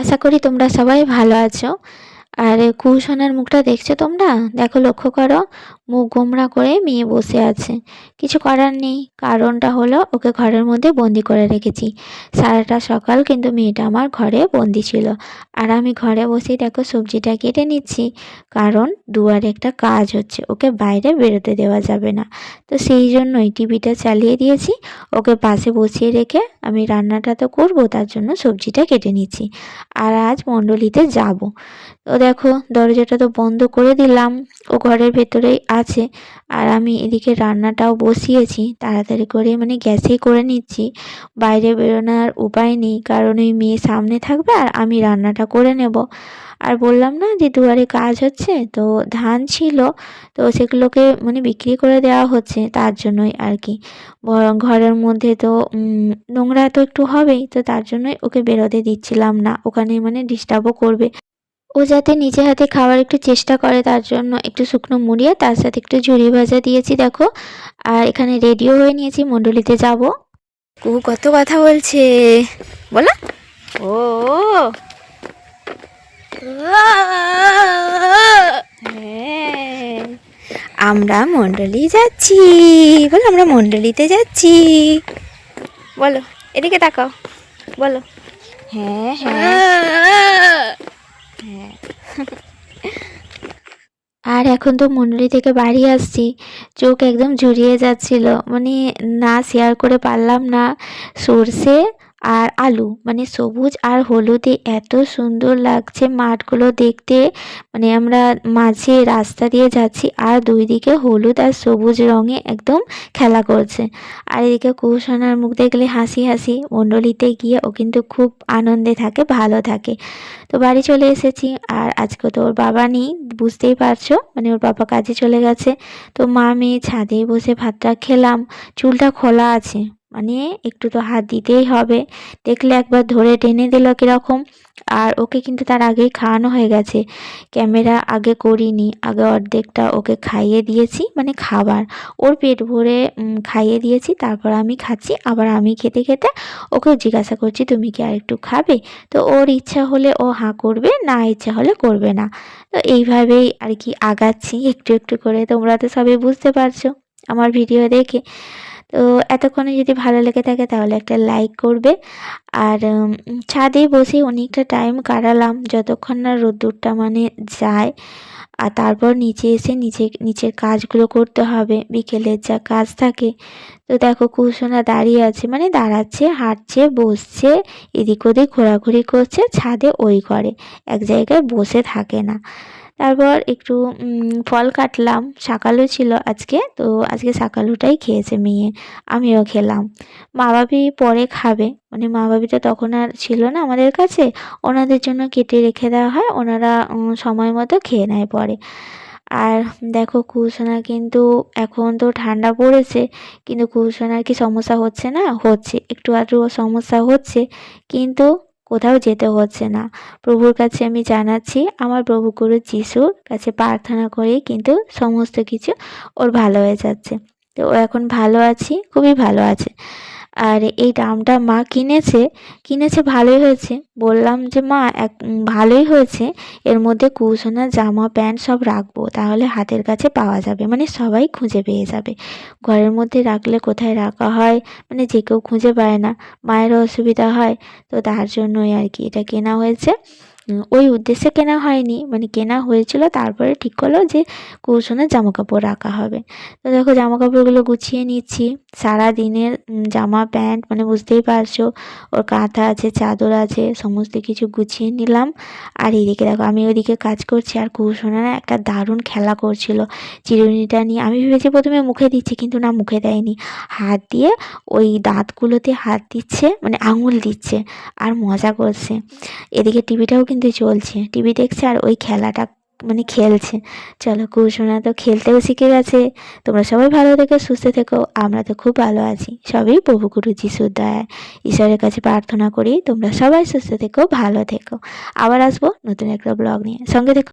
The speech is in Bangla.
আশা করি তোমরা সবাই ভালো আছো। আর কুসোনার মুখটা দেখছ তোমরা? দেখো, লক্ষ্য করো, মুখ গোমরা করে মেয়ে বসে আছে। কিছু করার নেই, কারণটা হলো ওকে ঘরের মধ্যে বন্দি করে রেখেছি। সারাটা সকাল কিন্তু মেয়েটা আমার ঘরে বন্দি ছিল। আর আমি ঘরে বসেই দেখো সবজিটা কেটে নিচ্ছি। কারণ দুয়ারে একটা কাজ হচ্ছে, ওকে বাইরে বেরোতে দেওয়া যাবে না। তো সেই জন্যই টিভিটা চালিয়ে দিয়েছি, ওকে পাশে বসিয়ে রেখে আমি রান্নাটা তো করব, তার জন্য সবজিটা কেটে নিচ্ছি। আর আজ মণ্ডলীতে যাব। তো দেখো, দরজাটা তো বন্ধ করে দিলাম। ও ঘরের ভেতরেই আছে। আর আমি এদিকে রান্নাটাও বসিয়েছি। তাড়াতাড়ি করে মানে গ্যাসেই করে নিচ্ছি। বাইরে বেরোনোর উপায় নেই, কারণ ওই মেয়ে সামনে থাকবে আর আমি রান্নাটা করে নেব। আর বললাম না যে দুয়ারে কাজ হচ্ছে? তো ধান ছিল, তো সেগুলোকে মানে বিক্রি করে দেওয়া হচ্ছে তার জন্যই আর কি। ঘরের মধ্যে তো নোংরা তো একটু হবেই, তো তার জন্যই ওকে বেরোতে দিচ্ছিলাম না। ওখানে মানে ডিস্টার্বও করবে। ও যাতে নিজে হাতে খাওয়ার একটু চেষ্টা করে তার জন্য একটু শুকনো মুড়িয়ে, তার সাথে একটু ঝুড়ি ভাজা দিয়েছি, দেখো। আর এখানে রেডিও হয়ে নিয়েছি, মণ্ডলিতে যাব। কু কত কথা বলছে? বলো। ও। হ্যাঁ। আমরা মণ্ডলী যাচ্ছি। বলো, আমরা মণ্ডলীতে যাচ্ছি। বলো, এদিকে তাকাও। বলো। হ্যাঁ হ্যাঁ। আর এখন তো মন্ডলি থেকে বাড়ি আসছি। চোখ একদম জুড়িয়ে যাচ্ছিল। মানে না শেয়ার করে পারলাম না। সর্ষে আর আলু। মানে সবুজ আর হলুদে এত সুন্দর লাগছে মাঠগুলো দেখতে। মানে আমরা মাঝে রাস্তা দিয়ে যাচ্ছি আর দুই দিকে হলুদ আর সবুজ রঙে একদম খেলা করছে। আর এদিকে কৌশনার মুখ দেখলে হাসি হাসি। মণ্ডলীতে গিয়ে ও কিন্তু খুব আনন্দে থাকে, ভালো থাকে। তো বাড়ি চলে এসেছি আর আজকে তো ওর বাবা নেই, বুঝতেই পারছ? মানে ওর বাবা কাজে চলে গেছে। তো মা মেয়ে ছাদে বসে ভাতটা খেলাম। চুলটা খোলা আছে। মানে একটু তো হাত দিতেই হবে। দেখলে একবার ধরে টেনে দিল কীরকম। আর ওকে কিন্তু তার আগেই খাওয়ানো হয়ে গেছে। ক্যামেরা আগে করিনি, আগে অর্ধেকটা ওকে খাইয়ে দিয়েছি মানে খাবার। ওর পেট ভরে খাইয়ে দিয়েছি, তারপর আমি খাচ্ছি। আবার আমি খেতে খেতে ওকেও জিজ্ঞাসা করছি, তুমি কি আর একটু খাবে? তো ওর ইচ্ছা হলে ও হাঁ করবে, না ইচ্ছা হলে করবে না। তো এইভাবেই আর কি আগাচ্ছি। একটু একটু করে তোমরা তো সবই বুঝতে পারছ আমার ভিডিও দেখে। তো এতক্ষণে যদি ভালো লেগে থাকে তাহলে একটা লাইক করবে। আর ছাদে বসে অনেকটা টাইম কাটালাম, যতক্ষণ না রোদ্দুরটা মানে যায়। আর তারপর নিচে এসে নিচে, নিচের কাজগুলো করতে হবে, বিকেলের যা কাজ থাকে। তো দেখো কুসোনা দাঁড়িয়ে আছে মানে দাঁড়াচ্ছে, হাঁটছে, বসছে, এদিক ওদিক ঘোরাঘুরি করছে, ছাদে ওই করে এক জায়গায় বসে থাকে না। তারপর একটু ফল কাটলাম, শাকালু ছিল আজকে, তো আজকে শাকালুটাই খেয়েছে মেয়ে। আমিও খেলাম। মা বাবি পরে খাবে। মানে মা বাবি তো তখন আর ছিল না আমাদের কাছে। ওনাদের জন্য কেটে রেখে দেওয়া হয়। ওনারা সময় মতো খেয়ে নেয় পরে। আর দেখো কুসোনা কিন্তু এখন তো ঠান্ডা পড়েছে। কিন্তু কুসোনার কি সমস্যা হচ্ছে না? হচ্ছে। একটু আধটু সমস্যা হচ্ছে। কিন্তু কোথাও যেতে হচ্ছে না। প্রভুর কাছে আমি জানাচ্ছি, আমার প্রভু গুরু যিশুর কাছে প্রার্থনা করে কিন্তু সমস্ত কিছু ওর ভালো হয়ে যাচ্ছে। তো ও এখন ভালো আছি, খুবই ভালো আছে। আর এই ড্রামটা মা কিনেছে কিনেছে ভালোই হয়েছে। বললাম যে, মা, এক ভালোই হয়েছে। এর মধ্যে কুশোনা জামা, প্যান্ট সব রাখব। তাহলে হাতের কাছে পাওয়া যাবে। মানে সবাই খুঁজে পেয়ে যাবে। ঘরের মধ্যে রাখলে কোথায় রাখা হয়? মানে যে কেউ খুঁজে পায় না। মায়েরও অসুবিধা হয়। তো তার জন্যই আর কি এটা কেনা হয়েছে। ওই উদ্দেশ্যে কেনা হয়নি। মানে কেনা হয়েছিল, তারপরে ঠিক করল যে কৌশনের জামা কাপড় রাখা হবে। তো দেখো জামা কাপড়গুলো গুছিয়ে নিচ্ছি। সারা দিনের জামা, প্যান্ট মানে বুঝতেই পারছ, ওর কাঁথা আছে, চাদর আছে, সমস্ত কিছু গুছিয়ে নিলাম। আর এদিকে দেখো, আমি ওদিকে কাজ করছি আর কৌশনারা একটা দারুণ খেলা করছিল। চিরুনিটা নিয়ে আমি ভেবেছি প্রথমে মুখে দিচ্ছি, কিন্তু না মুখে দেয়নি। হাত দিয়ে ওই দাঁতগুলোতে হাত দিচ্ছে মানে আঙুল দিচ্ছে, আর মজা করছে। এদিকে টিভিটাও কিন্তু চলছে। টিভি দেখছে আর ওই খেলাটা মানে খেলছে। চলো কুসুনা তো খেলতেও শিখে গেছে। তোমরা সবাই ভালো থেকো, সুস্থ থেকো। আমরা তো খুব ভালো আছি। সবই প্রভু গুরু যিশুর দয়া ঈশ্বরের কাছে প্রার্থনা করি। তোমরা সবাই সুস্থ থেকো, ভালো থেকো। আবার আসব নতুন একটা ব্লগ নিয়ে। সঙ্গে থেকো।